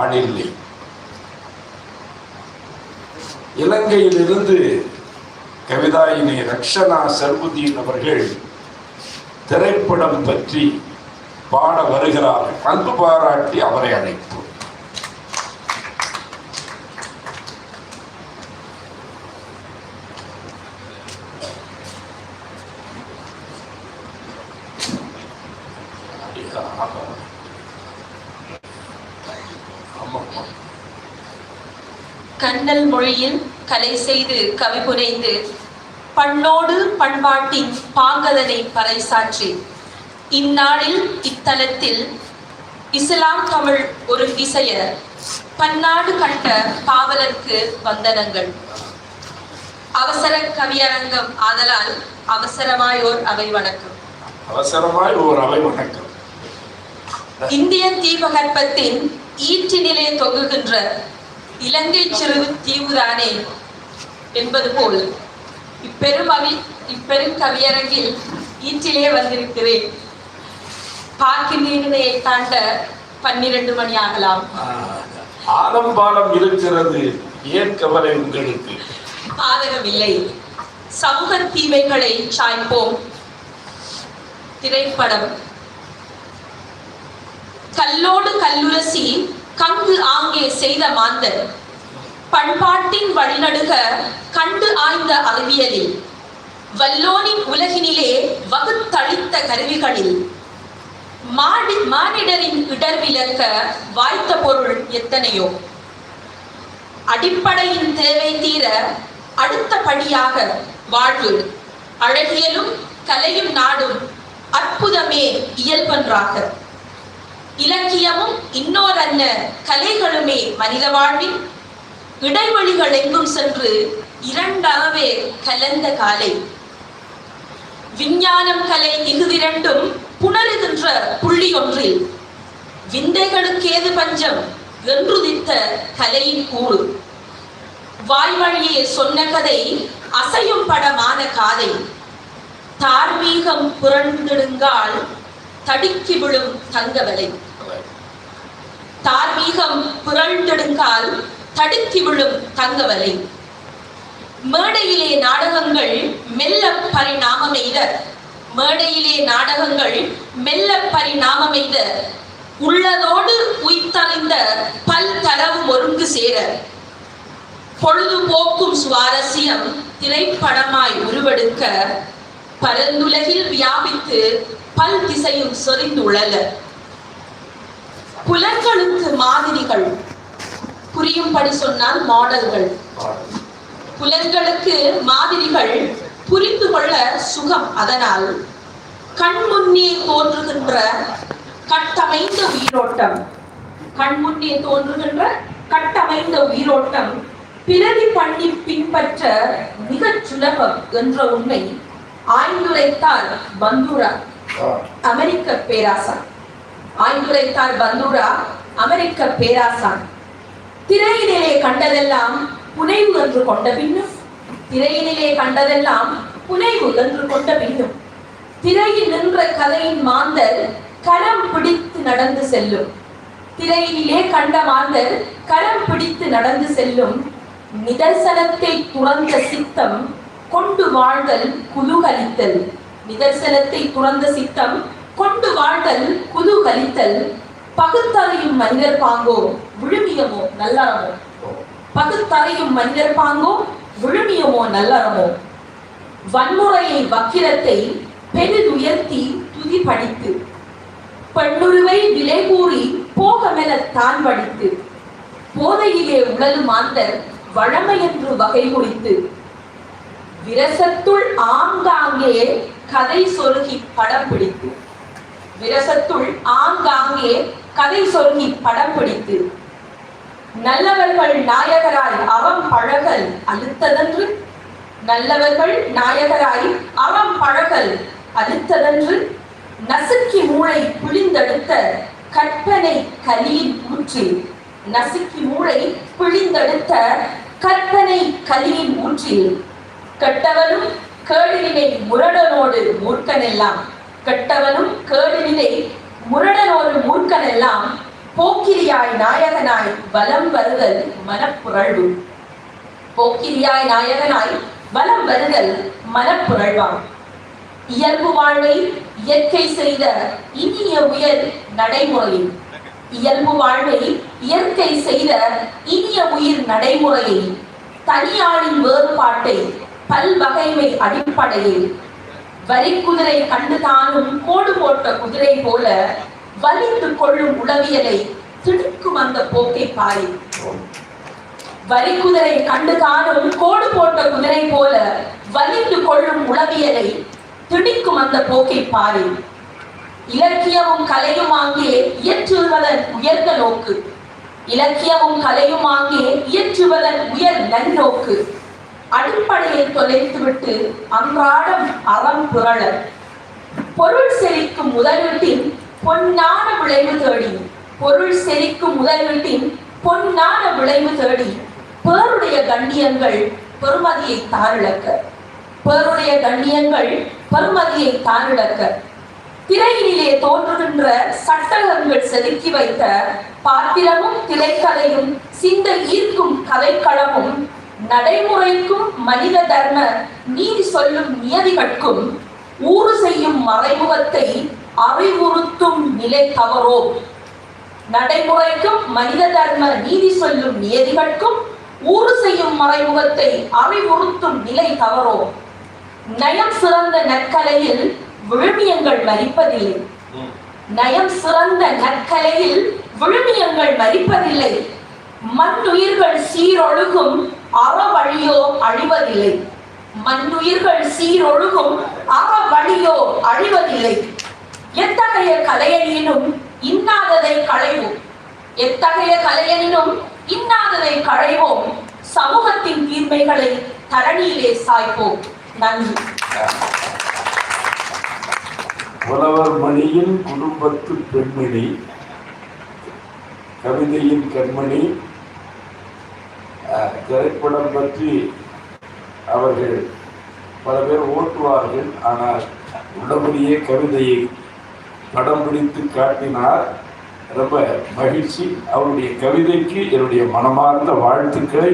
மணில்லி இலங்கையிலிருந்து கவிதாயினி ரக்ஷனா சர்வுதீன் அவர்கள் திரைப்படம் பற்றி பாட வருகிறார் அன்பு பாராட்டி அவரை அழைப்பு கண்ணல் மொழியில் கலை செய்து கவி புனைந்து பண்ணோடு பண்பாட்டின் பாங்கதனை பறைசாற்றி இந்நாளில் இத்தலத்தில் இஸ்லாம் தமிழ் ஒரு இசைய பன்னாடு கண்ட பாவலர்க்கு வந்தனங்கள். அவசர கவியரங்கம் ஆதலால் அவசரமாயோர் அவை வணக்கம். அவசரமாய் ஓர் அவை வணக்கம். இந்திய தீபகற்பத்தின் ஈற்றினிலே தொங்குகின்ற இலங்கை சிறு தீவுதானே என்பது போல் இப்பெரும் அவி இப்பெரும் கவியரங்கில் ஈற்றிலே வந்திருக்கிறேன். பார்க்கின்றீனை தாண்ட பன்னிரண்டு மணி ஆகலாம். ஆலம்பாலம் இருக்கிறது ஏன் கவலை உங்களுக்கு? பாதகமில்லை. சமூக தீமைகளை சாய்ப்போம். திரைப்படம். கல்லோடு கல்லுரசி கங்கு ஆங்கே செய்த மாந்தர். பண்பாட்டின் வழிநடுக கண்டு ஆய்ந்த அறிவியலில். வல்லோனின் உலகினிலே வகுத்தளித்த கருவிகளில். மாடி மானிடரின் இடர் விளக்க வாய்த்த பொருள் எத்தனையோ. அடிப்படையின் தேவை தீர அடுத்த படியாக வாழ்வு. அழகியலும் கலையும் நாடும் அற்புதமே இயல்பன்றாக. இலக்கியமும் இன்னோரன்ன கலைகளுமே மனித வாழ்வின் இடைவெளிகள் எங்கும் சென்று இரண்டாகவே கலந்த காலை. விஞ்ஞானம் கலை இகுதிரண்டும் புணருகின்ற புள்ளி ஒன்றில். விந்தைகளுக்கேது பஞ்சம் என்றுதித்த கலையின் கூறு. வாய்வழியே சொன்ன கதை அசையும் படமான காதை. தார்மீகம் புரண்டிடுங்கால் தடுக்கி விழும் தங்கவலை. தார்மீகம் புரண்டிடுங்கால் தடுக்கி விழும் தங்கவலை. மேடையிலே நாடகங்கள் மெல்ல பரிணாமமெய்த மேடையிலே நாடகங்கள் மெல்ல பரிணாமமெய்த உள்ளதோடு உய்தறிந்த பல் ஒருங்கு சேர. பொழுதுபோக்கும் சுவாரஸ்யம் திரைப்படமாய் உருவெடுக்க பரந்துலகில் வியாபித்து பல் திசையும் சொரிந்துள்ளல புலன்களுக்கு மாதிரிகள். புரியும்படி சொன்னால் மாடல்கள். புலன்களுக்கு மாதிரிகள் புரிந்து கொள்ள சுகம் அதனால். கண் முன்னே தோன்றுகின்ற கட்டமைந்த உயிரோட்டம். கண் முன்னே தோன்றுகின்ற கட்டமைந்த உயிரோட்டம் பிறவி பண்ணி பின்பற்ற மிகச் சுலபம் என்ற உண்மை ஆய்ந்துரைத்தார் பந்துரா அமெரிக்க பேராசான் ஆய்ந்துரைத்தார் பந்துரா அமெரிக்க பேராசான். திரையினிலே கண்டதெல்லாம் புனைவு என்று கொண்ட பின்னும் திரையினிலே கண்டதெல்லாம் புனைவு என்று கொண்ட பின்னும். திரையில் நின்ற கதையின் மாந்தர் களம் பிடித்து நடந்து செல்லும். திரையினிலே கண்ட மாந்தர் களம் பிடித்து நடந்து செல்லும். நிதர்சனத்தை துறந்த சித்தம் கொண்டு வாழ்தல் குலுகலித்தல். நிதர்சனத்தை துறந்த சித்தம் கொண்டு வாழ்தல் குதூகலித்தல் பகுத்தறையும் மனிதர் பாங்கோ விழுமியமோ நல்லறமோ. பகுத்தறையும் மனிதர் பாங்கோ விழுமியமோ நல்லறமோ. வன்முறையை வக்கிரத்தை பெரிதுயர்த்தி துதி படித்து பெண்ணுருவை விலை கூறி போகமென தான் படித்து போதையிலே உடலு மாந்தர் வழமையென்று வகை குறித்து விரசத்துள் ஆங்காங்கே கதை சொருகி படம் பிடித்து. விரசத்துள் ஆங்காங்கே கதை சொல்லி படம் பிடித்து. நல்லவர்கள் நாயகராய் அவம் பழகல் அழுத்ததன்று. நல்லவர்கள் நாயகராய் அவம் பழகல் அழுத்ததன்று. நசுக்கி மூளை பிழிந்தெடுத்த கற்பனை கலியின் ஊற்றில் நசுக்கி மூளை பிழிந்தெடுத்த கற்பனை கலியின் ஊற்றில் கெட்டவனும் கேடுவினை முரடனோடு மூர்க்கனெல்லாம். கெட்டவனும் கேடுவினை முரடனோடு மூர்க்கனெல்லாம் போக்கிரியாய் நாயகனாய் வலம் வருதல் மனப்புரழ்வு போக்கிரியாய் நாயகனாய் வலம் வருதல் மனப்புரழ்வான் இயல்பு வாழ்வை இயற்கை செய்த இனிய உயர் நடைமுறையில் இயல்பு வாழ்வை இயற்கை செய்த இனிய உயிர் நடைமுறையை தனியாளின் வேறுபாட்டை பல்வகைமை அடிப்படையில் வரி குதிரை கண்டு தானும் கோடு போட்ட குதிரை போல வலிந்து கொள்ளும் உளவியலை திடுக்கும் அந்த போக்கை பாரி. வரி குதிரை கண்டு தானும் கோடு போட்ட குதிரை போல வலிந்து கொள்ளும் உளவியலை திடிக்கும் அந்த போக்கை பாரி. இலக்கியமும் கலையும் ஆங்கே இயற்றுவதன் உயர்ந்த நோக்கு. இலக்கியமும் கலையும் ஆங்கே இயற்றுவதன் உயர் நன்னோக்கு. அடிப்படையை தொலைத்துவிட்டு அன்றாடம் அறம் புரள பொருள் செழிக்கும் முதலீட்டின் பொன்னான விளைவு தேடி. பொருள் செழிக்கும் முதலீட்டின் பொன்னான விளைவு தேடி. பேருடைய கண்ணியங்கள் பெருமதியை தாரிழக்க. பேருடைய கண்ணியங்கள் பெருமதியை தாரிழக்க. திரையிலே தோன்றுகின்ற சட்டகங்கள் செதுக்கி வைத்த பாத்திரமும் திரைக்கதையும் சிந்த ஈர்க்கும் கதைக்களமும் நடைமுறைக்கும் மனித தர்ம நீதி சொல்லும் நியதிகட்கும் ஊறு செய்யும் மறைமுகத்தை அறிவுறுத்தும் நிலை தவறோ? நடைமுறைக்கும் மனித தர்ம நீதி சொல்லும் நியதிகட்கும் ஊறு செய்யும் மறைமுகத்தை அறிவுறுத்தும் நிலை தவறோ? நயம் சிறந்த நற்கலையில் விழுமியங்கள் மறிப்பதில்லை நயம் சிறந்த நற்கலையில் விழுமியங்கள் மறிப்பதில்லை மண்ணுயிர்கள் சீரொழுகும் அறவழியோ அழிவதில்லை. மண்ணுயிர்கள் சீரொழுகும் அறவழியோ அழிவதில்லை. எத்தகைய கலையனினும் இன்னாததை களைவோம். எத்தகைய கலையனினும் இன்னாததை களைவோம். சமூகத்தின் தீர்மைகளை தரணியிலே சாய்ப்போம். நன்றி. புலவர் மணியின் குடும்பத்து பெண்மணி கவிதையின் கண்மணி திரைப்படம் பற்றி அவர்கள் பல பேர் ஓட்டுவார்கள் ஆனால் உள்ளபடியே கவிதையை படம் பிடித்து காட்டினார். ரொம்ப மகிழ்ச்சி. அவருடைய கவிதைக்கு என்னுடைய மனமார்ந்த வாழ்த்துக்களை